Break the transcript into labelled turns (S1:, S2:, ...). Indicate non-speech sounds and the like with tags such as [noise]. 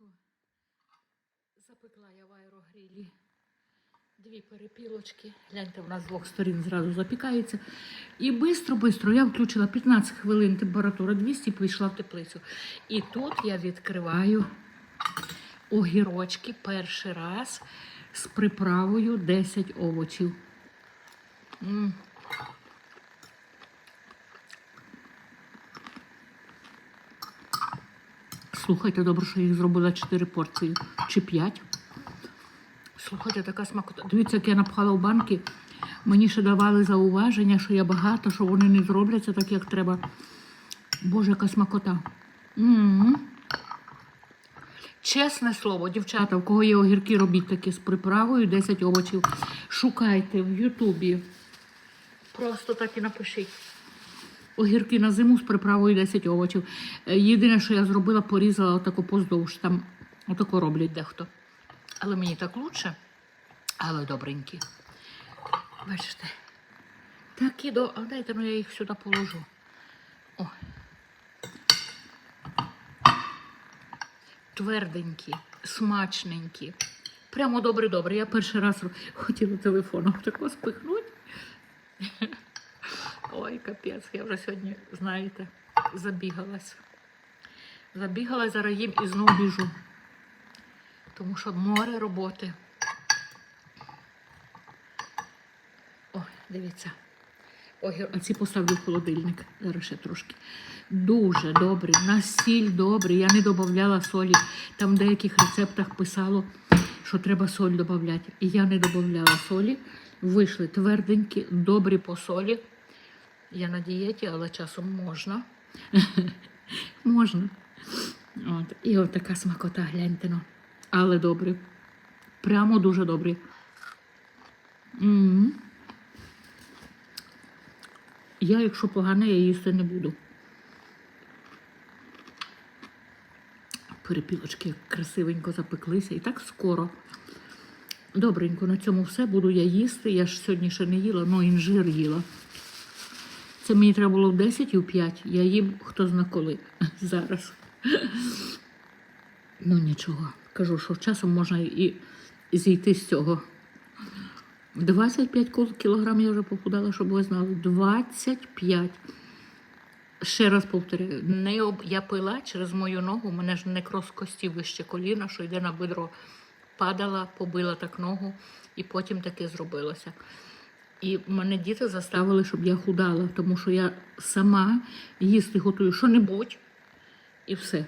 S1: що запекла я в аерогрилі дві перепілочки. Гляньте, нас з двох сторін зразу запікається. І бистро-бистро я включила 15 хвилин температура 200, пішла в теплицю. І тут я відкриваю огірочки перший раз з приправою 10 овочів. М. Слухайте, добре, що я їх зробила 4 порції чи 5. Слухайте, така смакота. Дивіться, як я напхала в банки. Мені ще давали зауваження, що я багато, що вони не зробляться так, як треба. Боже, яка смакота. м Чесне слово, дівчата, у кого є огірки, робіть такі з приправою, 10 овочів. Шукайте в Ютубі. Просто так і напишіть. Огірки на зиму з приправою 10 овочів. Е, Єдине, що я зробила, порізала отако поздовж. Там отако роблять дехто. Але мені так лучше. Але добренькі. Бачите. Такі до. А дайте, ну я їх сюди положу. О. Тверденькі, смачненькі. Прямо добре-добре. Я перший раз хотіла телефоном тако спихнути. Ой, капець, я вже сьогодні, знаєте, забігалась. Забігалась, зараз їм і знову біжу. Тому що море роботи. О, дивіться. Ой, а ці поставлю в холодильник. Зараз ще трошки. Дуже добре. На сіль добре. Я не додавала солі. Там в деяких рецептах писало, що треба соль додати. І я не додавала солі. Вийшли тверденькі, добрі по солі. Я на дієті, але часом можна. [laughs] можна. От. І от така смакота, гляньте. Ну. Але добрі. Прямо дуже добрі. м Я, якщо погане, я їсти не буду. Перепілочки красивенько запеклися і так скоро. Добренько, на цьому все буду я їсти. Я ж сьогодні ще не їла, ну інжир їла. Це мені треба було в 10 і в 5. Я їм хто зна коли [laughs] зараз. Ну нічого. Кажу, що часом можна і зійти з цього. 25 кіл- кілограм я вже похудала, щоб ви знали. 25. Ще раз повторяю, не об... я пила через мою ногу, у мене ж некроз кості вище коліна, що йде на бедро. Падала, побила так ногу, і потім таке зробилося. І мене діти заставили, щоб я худала, тому що я сама їсти готую що-небудь і все.